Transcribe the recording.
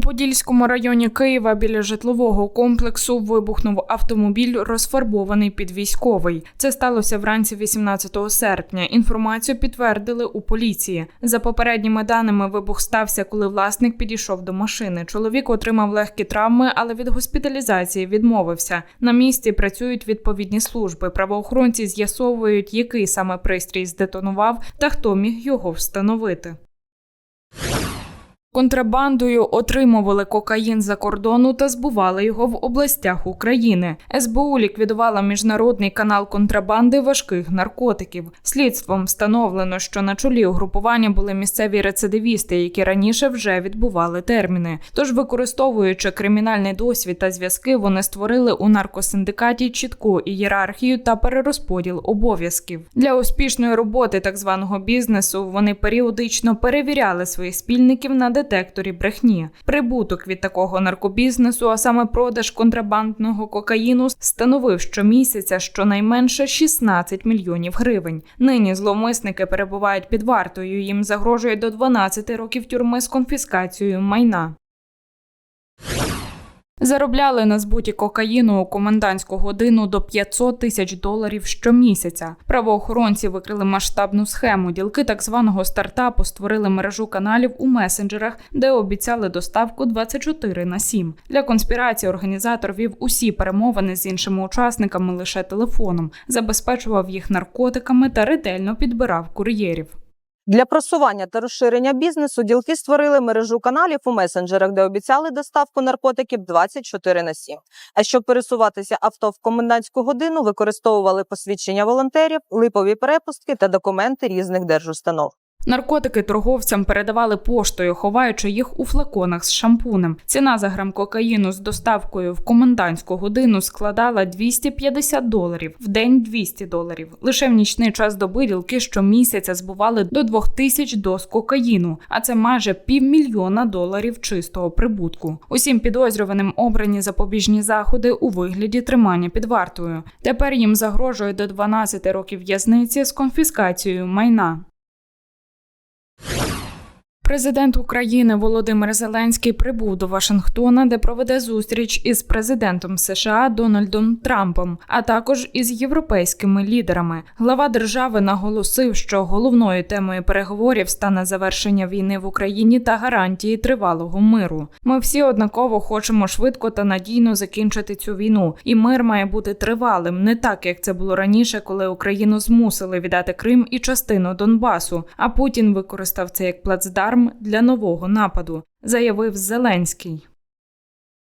Подільському районі Києва біля житлового комплексу вибухнув автомобіль, розфарбований під військовий. Це сталося вранці 18 серпня. Інформацію підтвердили у поліції. За попередніми даними, вибух стався, коли власник підійшов до машини. Чоловік отримав легкі травми, але від госпіталізації відмовився. На місці працюють відповідні служби. Правоохоронці з'ясовують, який саме пристрій здетонував та хто міг його встановити. Контрабандою отримували кокаїн за кордону та збували його в областях України. СБУ ліквідувала міжнародний канал контрабанди важких наркотиків. Слідством встановлено, що на чолі угрупування були місцеві рецидивісти, які раніше вже відбували терміни. Тож, використовуючи кримінальний досвід та зв'язки, вони створили у наркосиндикаті чітку ієрархію та перерозподіл обов'язків. Для успішної роботи так званого бізнесу вони періодично перевіряли своїх спільників на детекторі брехні. Прибуток від такого наркобізнесу, а саме продаж контрабандного кокаїну, становив щомісяця щонайменше 16 мільйонів гривень. Нині зловмисники перебувають під вартою. Їм загрожує до 12 років тюрми з конфіскацією майна. Заробляли на збуті кокаїну у комендантську годину до 500 тисяч доларів щомісяця. Правоохоронці викрили масштабну схему. Ділки так званого стартапу створили мережу каналів у месенджерах, де обіцяли доставку 24 на 7. Для конспірації організатор вів усі перемовини з іншими учасниками лише телефоном, забезпечував їх наркотиками та ретельно підбирав кур'єрів. Для просування та розширення бізнесу ділки створили мережу каналів у месенджерах, де обіцяли доставку наркотиків 24 на 7. А щоб пересуватися авто в комендантську годину, використовували посвідчення волонтерів, липові перепустки та документи різних держустанов. Наркотики торговцям передавали поштою, ховаючи їх у флаконах з шампунем. Ціна за грам кокаїну з доставкою в комендантську годину складала 250 доларів, в день 200 доларів. Лише в нічний час доби ділки щомісяця збували до 2000 доз кокаїну, а це майже півмільйона доларів чистого прибутку. Усім підозрюваним обрані запобіжні заходи у вигляді тримання під вартою. Тепер їм загрожує до 12 років в'язниці з конфіскацією майна. Президент України Володимир Зеленський прибув до Вашингтона, де проведе зустріч із президентом США Дональдом Трампом, а також із європейськими лідерами. Глава держави наголосив, що головною темою переговорів стане завершення війни в Україні та гарантії тривалого миру. Ми всі однаково хочемо швидко та надійно закінчити цю війну, і мир має бути тривалим, не так як це було раніше, коли Україну змусили віддати Крим і частину Донбасу. А Путін використав це як плацдарм для нового нападу, заявив Зеленський.